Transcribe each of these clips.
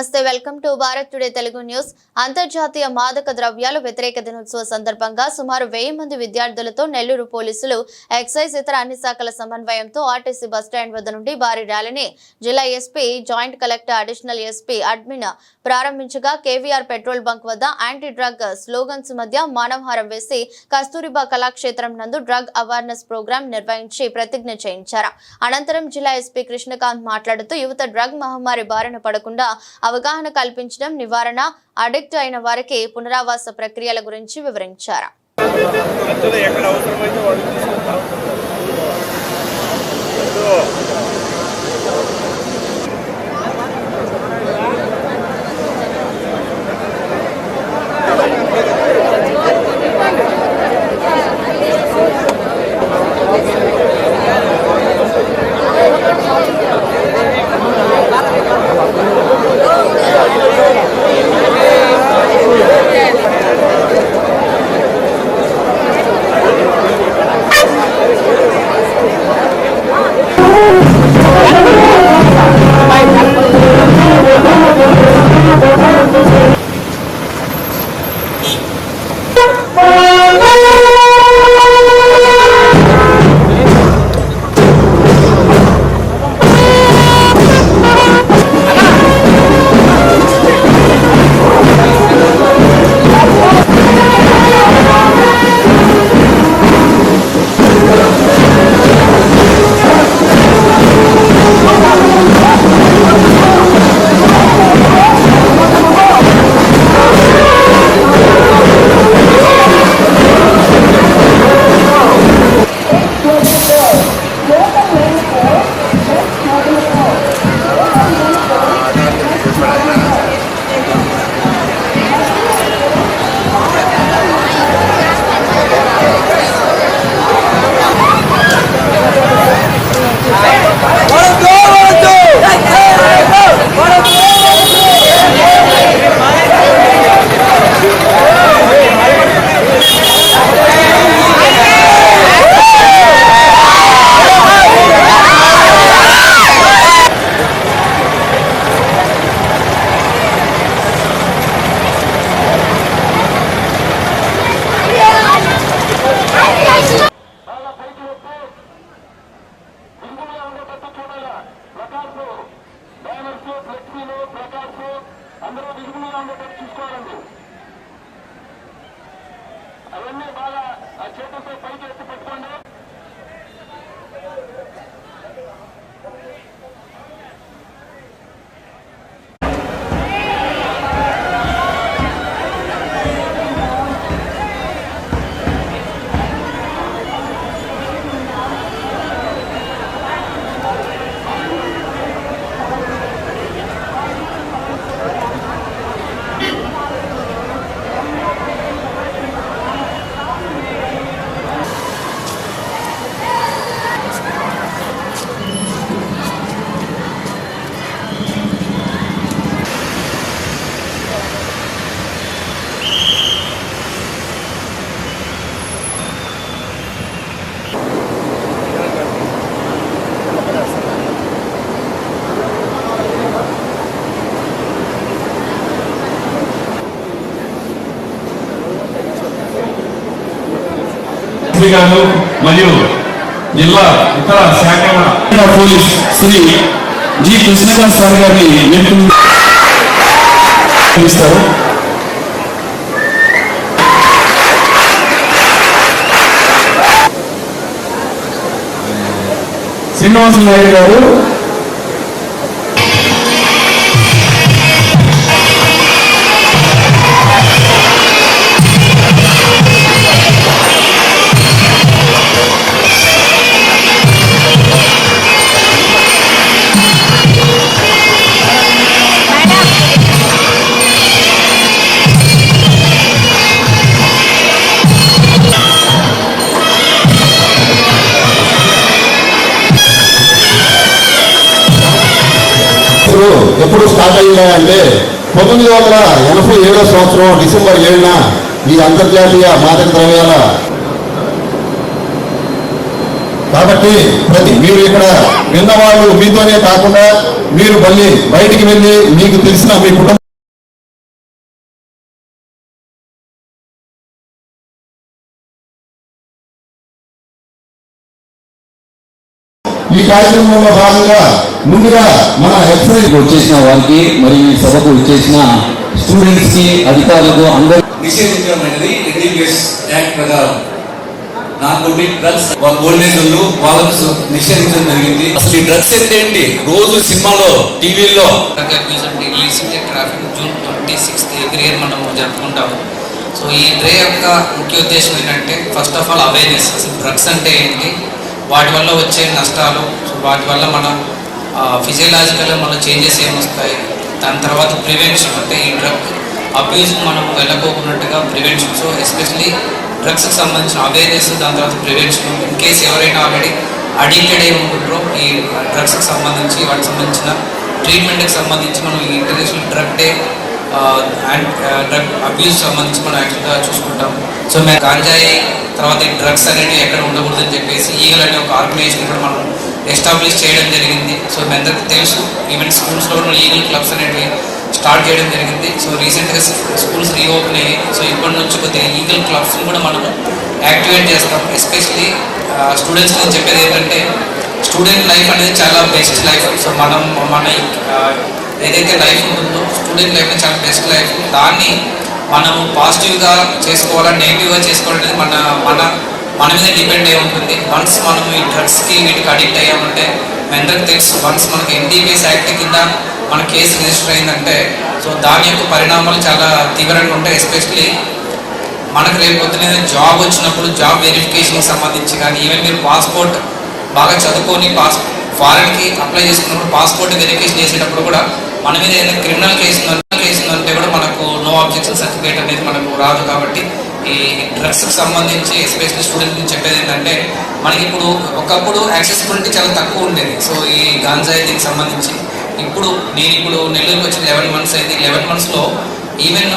నమస్తే welcome to Bharat today Telugu news. అంతర్జాతీయ మాదక ద్రవ్యాల వ్యతిరేక దినోత్సవ సందర్భంగా సుమారు వెయ్యి మంది విద్యార్థులతో నెల్లూరు పోలీసులు ఎక్సైజ్ ఇతర అన్ని శాఖల సమన్వయంతో ఆర్టీసీ బస్టాండ్ వద్ద నుండి భారీ ర్యాలీని జిల్లా SP joint collector additional SP admin ప్రారంభించగా KVR petrol bunk వద్ద యాంటీ డ్రగ్ స్లోగన్స్ మధ్య మానవహారం వేసి కస్తూరిబా కళాక్షేత్రం నందు డ్రగ్ అవేర్నెస్ ప్రోగ్రాం నిర్వహించి ప్రతిజ్ఞ చేయించారు. అనంతరం జిల్లా ఎస్పీ కృష్ణకాంత్ మాట్లాడుతూ యువత డ్రగ్ మహమ్మారి బారిన పడకుండా అవగాహన కల్పించడం నివారణ అడిక్ట్ అయిన వారికి పునరావాస ప్రక్రియల గురించి వివరించారు. Haciéndose país de este గారు మరియు జిల్లా ఇతర శాఖల police Shri G Krishnadas sir గారిని నేర్పిస్తారు శ్రీనివాస నాయుడు గారు ఉన్నాయంటే పంతొమ్మిది వందల ఎనభై ఏడో సంవత్సరం డిసెంబర్ ఏడున ఈ అంతర్జాతీయ మాదక ద్రవ్యాల కాబట్టి ప్రతి మీరు ఇక్కడ విన్నవాళ్ళు మీతోనే కాకుండా మీరు మళ్ళీ బయటికి వెళ్ళి మీకు తెలిసిన మీ కుటుంబం ఈ కార్యక్రమంలో భాగంగా ముందుగా మన ఇక్కడికి వచ్చేసిన వారికి మరియు ఈ సభకు వచ్చేసిన స్టూడెంట్స్కి అధికారులకు అందరూ నిషేధించడమైనది ఎన్డీపీఎస్ యాక్ట్ ప్రకారం. నార్కోటిక్ డ్రగ్స్ వాళ్ళ ఓల్డేజ్ వాళ్ళు వాళ్ళకు సు- నిషేధించడం జరిగింది. అసలు ఈ డ్రగ్స్ అంటే ఏంటి? రోజు సినిమాలో illicit traffic June twenty sixth every year మనం జరుపుకుంటాము. సో ఈ డ్రే యొక్క ముఖ్య ఉద్దేశం ఏంటంటే ఫస్ట్ ఆఫ్ ఆల్ అవేర్నెస్ అసలు డ్రగ్స్ అంటే ఏంటి? వాటి వల్ల వచ్చే నష్టాలు సో వాటి వల్ల మన ఫిజియలాజికల్ మన చేంజెస్ ఏమొస్తాయి? దాని తర్వాత ప్రివెన్షన్ అంటే ఈ డ్రగ్ అబ్యూస్ మనం వెళ్ళకోకున్నట్టుగా ప్రివెన్షన్ సో ఎస్పెషలీ డ్రగ్స్కి సంబంధించిన అవేర్నెస్ దాని తర్వాత ప్రివెన్షన్ ఇన్ కేస్ ఎవరైనా ఆల్రెడీ అడిక్టెడ్ అయి ఉంటుండ్రో ఈ డ్రగ్స్కి సంబంధించి వాటికి సంబంధించిన ట్రీట్మెంట్కి సంబంధించి మనం ఈ international drug day Uh, drug abuse uh, సంబంధించి మనం యాక్చువల్గా చూసుకుంటాం సో మేము గాంజాయి తర్వాత డ్రగ్స్ అనేవి ఎక్కడ ఉండకూడదని చెప్పేసి ఈగల్ అనే ఒక ఆర్గనైజేషన్ కూడా మనం ఎస్టాబ్లిష్ చేయడం జరిగింది. సో మీ అందరికీ తెలుసు ఈవెన్ స్కూల్స్లో కూడా ఈగల్ క్లబ్స్ అనేవి స్టార్ట్ చేయడం జరిగింది. సో రీసెంట్గా స్కూల్స్ రీఓపెన్ అయ్యాయి. సో ఇప్పటి నుంచి కొద్దిగా ఈగల్ క్లబ్స్ని కూడా మనము యాక్టివేట్ చేస్తాం. ఎస్పెషలీ స్టూడెంట్స్ uh, నేను చెప్పేది ఏంటంటే స్టూడెంట్ లైఫ్ అనేది చాలా బెస్ట్ లైఫ్ సో మనం మన ఏదైతే లైఫ్ ఉంటుందో స్టూడెంట్ లైఫ్ చాలా బెస్ట్ లైఫ్. దాన్ని మనము పాజిటివ్గా చేసుకోవాలా నెగిటివ్గా చేసుకోవాలనేది మన మన మన మీద డిపెండ్ అయి ఉంటుంది. వన్స్ మనం ఈ డ్రగ్స్కి వీటికి అడిక్ట్ అయ్యామంటే మీ అందరికి తెలుసు వన్స్ మనకి ఎన్డీపీఎస్ యాక్ట్ కింద మన కేసు రిజిస్టర్ అయిందంటే సో దాని యొక్క పరిణామాలు చాలా తీవ్రంగా ఉంటాయి. ఎస్పెషలీ మనకు రేపు పొద్దున జాబ్ వచ్చినప్పుడు జాబ్ వెరిఫికేషన్కి సంబంధించి కానీ ఈవెన్ మీరు పాస్పోర్ట్ బాగా చదువుకొని పాస్ ఫారెన్కి అప్లై చేసుకున్నప్పుడు పాస్పోర్ట్ వెరిఫికేషన్ చేసేటప్పుడు కూడా మన మీద ఏదైనా క్రిమినల్ కేసు కేసు ఉందంటే కూడా మనకు నో ఆబ్జెక్షన్ సర్టిఫికేట్ అనేది మనకు రాదు కాబట్టి ఈ డ్రగ్స్కి సంబంధించి ఎస్పెషల్లీ స్టూడెంట్ నుంచి చెప్పేది ఏంటంటే మనకి ఇప్పుడు ఒకప్పుడు యాక్సెసిబిలిటీ చాలా తక్కువ ఉండేది. సో ఈ గాంజాయి దీనికి సంబంధించి ఇప్పుడు నేను ఇప్పుడు నెల్లూరుకి వచ్చిన లెవెన్ మంత్స్ అయింది లెవెన్ మంత్స్లో even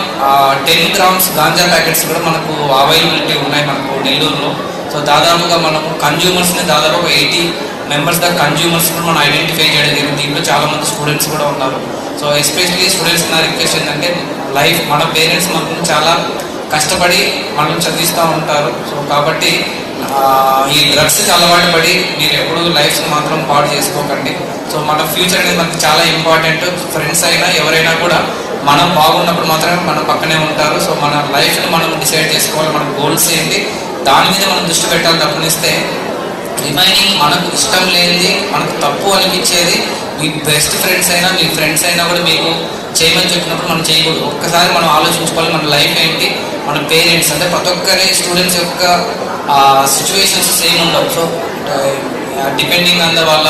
ten grams ganja packets కూడా మనకు అవైలబిలిటీ ఉన్నాయి మనకు నెల్లూరులో. సో దాదాపుగా మనము కన్జ్యూమర్స్ని దాదాపు ఒక ఎయిటీ మెంబర్స్ ద కన్జ్యూమర్స్ కూడా మనం ఐడెంటిఫై చేయడం జరిగింది. దీంట్లో చాలామంది స్టూడెంట్స్ కూడా ఉన్నారు. సో ఎస్పెషల్లీ స్టూడెంట్స్ నా రిక్వెస్ట్ ఏంటంటే లైఫ్ మన పేరెంట్స్ మనకు చాలా కష్టపడి మనం చదివిస్తూ ఉంటారు. సో కాబట్టి ఈ డ్రగ్స్కి అలవాటు పడి మీరు ఎప్పుడు లైఫ్ మాత్రం పాడు చేసుకోకండి. సో మన ఫ్యూచర్ అనేది మనకి చాలా ఇంపార్టెంట్ ఫ్రెండ్స్ అయినా ఎవరైనా కూడా మనం బాగున్నప్పుడు మాత్రమే మన పక్కనే ఉంటారు. సో మన లైఫ్ని మనం డిసైడ్ చేసుకోవాలి. మన గోల్స్ ఏంటి? దాని మీద మనం దృష్టి పెట్టాలి తప్పనిస్తే రిమైనింగ్ మనకు ఇష్టం లేనిది మనకు తప్పు అనిపించేది మీ బెస్ట్ ఫ్రెండ్స్ అయినా మీ ఫ్రెండ్స్ అయినా కూడా మీకు చేయమని చెప్పినప్పుడు మనం చేయకూడదు. ఒక్కసారి మనం ఆలోచించుకోవాలి మన లైఫ్ ఏంటి మన పేరెంట్స్ అంటే ప్రతి ఒక్కరి స్టూడెంట్స్ యొక్క సిచ్యువేషన్స్ సేమ్ ఉండవు. సో డిపెండింగ్ ఆన్ ద వాళ్ళ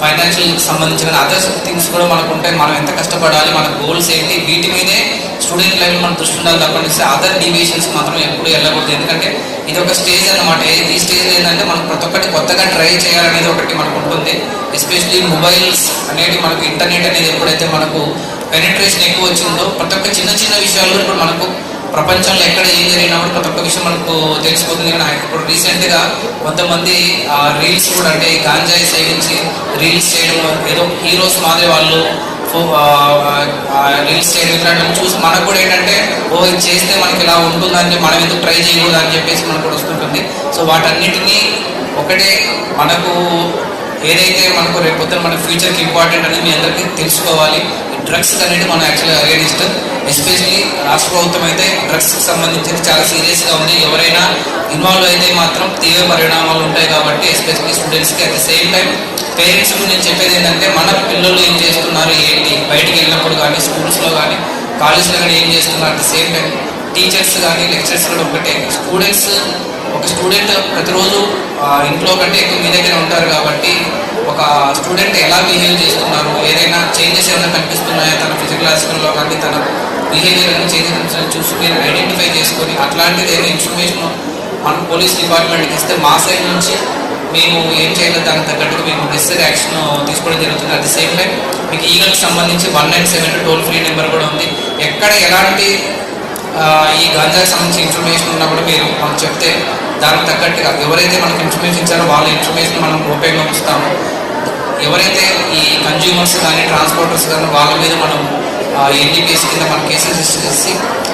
ఫైనాన్షియల్ సంబంధించిన అదర్ థింగ్స్ కూడా మనకు ఉంటాయి. మనం ఎంత కష్టపడాలి మన గోల్స్ ఏంటి వీటి మీదే స్టూడెంట్ లైఫ్ మన దృష్టి ఉండాలి తప్పనిస్తే అదర్ డివియేషన్స్ మాత్రం ఎప్పుడు వెళ్ళకూడదు ఎందుకంటే ఇది ఒక స్టేజ్ అనమాట ఈ స్టేజ్ ఏంటంటే మనం ప్రతి ఒక్కటి కొత్తగా ట్రై చేయాలనేది ఒకటి మనకు ఉంటుంది. ఎస్పెషలీ మొబైల్స్ అనేది మనకు ఇంటర్నెట్ అనేది ఎప్పుడైతే మనకు పెనిట్రేషన్ ఎక్కువ వచ్చిందో ప్రతి ఒక్క చిన్న చిన్న విషయాలు ఇప్పుడు మనకు ప్రపంచంలో ఎక్కడ ఏం జరిగినా కూడా ప్రతి ఒక్క విషయం మనకు తెలిసిపోతుంది. కానీ ఇప్పుడు రీసెంట్గా కొంతమంది రీల్స్ కూడా అంటే ఈ గాంజాయి సేవించి రీల్స్ చేయడం ఏదో హీరోస్ మాదిరి వాళ్ళు రీల్స్ చేయడం ఇట్లాంటివి చూసి మనకు కూడా ఏంటంటే ఓ ఇది చేస్తే మనకి ఇలా ఉంటుందని మనం ఎందుకు ట్రై చేయకూడదు అని చెప్పేసి మనకు కూడా వస్తుంటుంది. సో వాటన్నిటినీ ఒకటే మనకు ఏదైతే మనకు రేపొద్దున మన ఫ్యూచర్కి ఇంపార్టెంట్ అనేది మీ అందరికీ తెలుసుకోవాలి. డ్రగ్స్ అనేది మనం యాక్చువల్గా అగేనిస్ట్. ఎస్పెషలీ రాష్ట్ర ప్రభుత్వం అయితే డ్రగ్స్కి సంబంధించి చాలా సీరియస్గా ఉంది. ఎవరైనా ఇన్వాల్వ్ అయితే మాత్రం తీవ్ర పరిణామాలు ఉంటాయి కాబట్టి ఎస్పెషలీ స్టూడెంట్స్కి అట్ ద సేమ్ టైం పేరెంట్స్కి నేను చెప్పేది ఏంటంటే మన పిల్లలు ఏం చేస్తున్నారు ఏంటి? బయటికి వెళ్ళినప్పుడు కానీ స్కూల్స్లో కానీ కాలేజ్లో కానీ ఏం చేస్తున్నారు at the same time? Teachers కానీ లెక్చర్స్ కూడా ఒకటే. స్టూడెంట్స్ ఒక స్టూడెంట్ ప్రతిరోజు ఇంట్లో కంటే ఎక్కువ మీ దగ్గర ఉంటారు కాబట్టి ఒక స్టూడెంట్ ఎలా బిహేవ్ చేస్తున్నారు? ఏదైనా చేంజెస్ ఏమైనా కనిపిస్తున్నాయా? తన ఫిజికలాజికల్లో కానీ తన బిహేవియర్ ఏమైనా చేంజెస్ చూసి మీరు ఐడెంటిఫై చేసుకొని అట్లాంటిది ఏదైనా ఇన్ఫర్మేషన్ మన పోలీస్ డిపార్ట్మెంట్కి ఇస్తే మా సైడ్ నుంచి మేము ఏం చేయాలో దానికి తగ్గట్టుగా మేము నెసరీ యాక్షన్ తీసుకోవడం జరుగుతుంది. అట్ ద సేమ్ టైం మీకు ఈగల్కి సంబంధించి one nine seven toll free number కూడా ఉంది. ఎక్కడ ఎలాంటి ఈ గాంజాకి సంబంధించి ఇన్ఫర్మేషన్ ఉన్నా కూడా మీరు మనం చెప్తే దానికి తగ్గట్టుగా ఎవరైతే మనకు ఇన్ఫర్మేషన్ ఇచ్చారో వాళ్ళ ఇన్ఫర్మేషన్ మనం ఉపయోగించుతాము ఎవరైతే ఈ కన్జ్యూమర్స్ కానీ ట్రాన్స్పోర్టర్స్ కానీ వాళ్ళ మీద మనం ఎన్డీపీఎస్ కింద మన కేసెస్ చేసి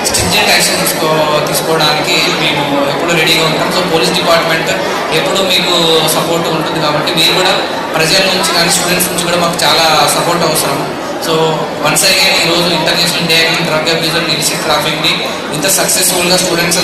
స్ట్రింజెంట్ యాక్షన్ తీసుకో తీసుకోవడానికి మేము ఎప్పుడు రెడీగా ఉంటాం. సో పోలీస్ డిపార్ట్మెంట్ ఎప్పుడు మీకు సపోర్ట్ ఉంటుంది కాబట్టి మీరు కూడా ప్రజల నుంచి కానీ స్టూడెంట్స్ నుంచి కూడా మాకు చాలా సపోర్ట్ అవసరం. సో వన్స్ అగైన్ ఈరోజు international day drug abuser illicit ట్రాఫిక్ని ఇంత సక్సెస్ఫుల్గా స్టూడెంట్స్